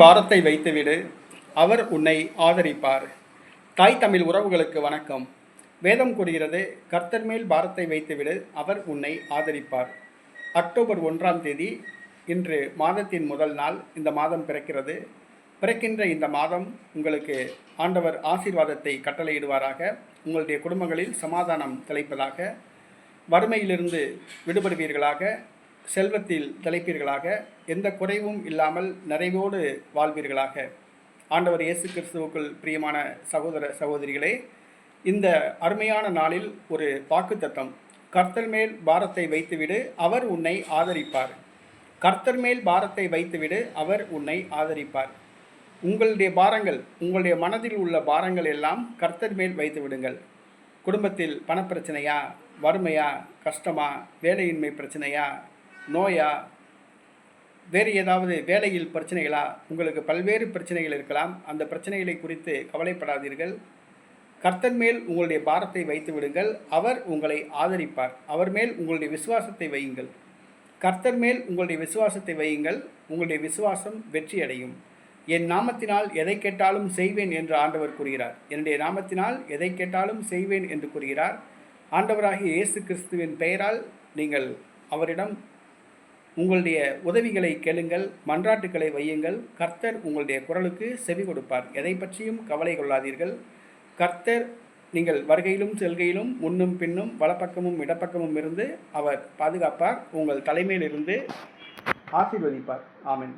பாரத்தை வைத்துவிடு. அவர் உன்னை ஆதரிப்பார். தாய் தமிழ் உறவுகளுக்கு வணக்கம். வேதம் கூறுகிறது கர்த்தர் மேல் பாரத்தை வைத்துவிடு அவர் உன்னை ஆதரிப்பார். அக்டோபர் ஒன்றாம் தேதி இன்று மாதத்தின் முதல் நாள் இந்த மாதம் பிறக்கிறது. பிறக்கின்ற இந்த மாதம் உங்களுக்கு ஆண்டவர் ஆசீர்வாதத்தை கட்டளையிடுவாராக. உங்களுடைய குடும்பங்களில் சமாதானம் தலைப்பதாக வறுமையிலிருந்து விடுபடுவீர்களாக. செல்வத்தில் தலைப்பீர்களாக எந்த குறைவும் இல்லாமல் நிறைவோடு வாழ்வீர்களாக. ஆண்டவர் இயேசு கிறிஸ்துவுக்குள் பிரியமான சகோதர சகோதரிகளே இந்த அருமையான நாளில் ஒரு வாக்குத்தத்தம். கர்த்தர் மேல் பாரத்தை வைத்துவிடு அவர் உன்னை ஆதரிப்பார். கர்த்தர் மேல் பாரத்தை வைத்துவிடு அவர் உன்னை ஆதரிப்பார். உங்களுடைய பாரங்கள் உங்களுடைய மனதில் உள்ள பாரங்கள் எல்லாம் கர்த்தர் மேல் வைத்து விடுங்கள். குடும்பத்தில் பணப்பிரச்சனையா வறுமையா கஷ்டமா வேலையின்மை பிரச்சனையா நோயா வேறு ஏதாவது வேலையில் பிரச்சனைகளா? உங்களுக்கு பல்வேறு பிரச்சனைகள் இருக்கலாம். அந்த பிரச்சனைகளை குறித்து கவலைப்படாதீர்கள். கர்த்தன் மேல் உங்களுடைய பாரத்தை வைத்து விடுங்கள். அவர் உங்களை ஆதரிப்பார். அவர் மேல் உங்களுடைய விசுவாசத்தை வையுங்கள். கர்த்தர் மேல் உங்களுடைய விசுவாசத்தை வையுங்கள். உங்களுடைய விசுவாசம் வெற்றி அடையும் என் நாமத்தினால் எதை கேட்டாலும் செய்வேன் என்று ஆண்டவர் கூறுகிறார். என்னுடைய நாமத்தினால் எதை கேட்டாலும் செய்வேன் என்று கூறுகிறார். ஆண்டவராகிய இயேசு கிறிஸ்துவின் பெயரால் நீங்கள் அவரிடம் உங்களுடைய உதவிகளை கேளுங்கள் மன்றாட்டுக்களை வையுங்கள். கர்த்தர் உங்களுடைய குரலுக்கு செவி கொடுப்பார். எதை பற்றியும் கவலை கொள்ளாதீர்கள். கர்த்தர் நீங்கள் வருகையிலும் செல்கையிலும் முன்னும் பின்னும் வலப்பக்கமும் இடப்பக்கமும் இருந்து அவர் பாதுகாப்பார். உங்கள் தலைமையிலிருந்து ஆசீர்வதிப்பார். ஆமென்.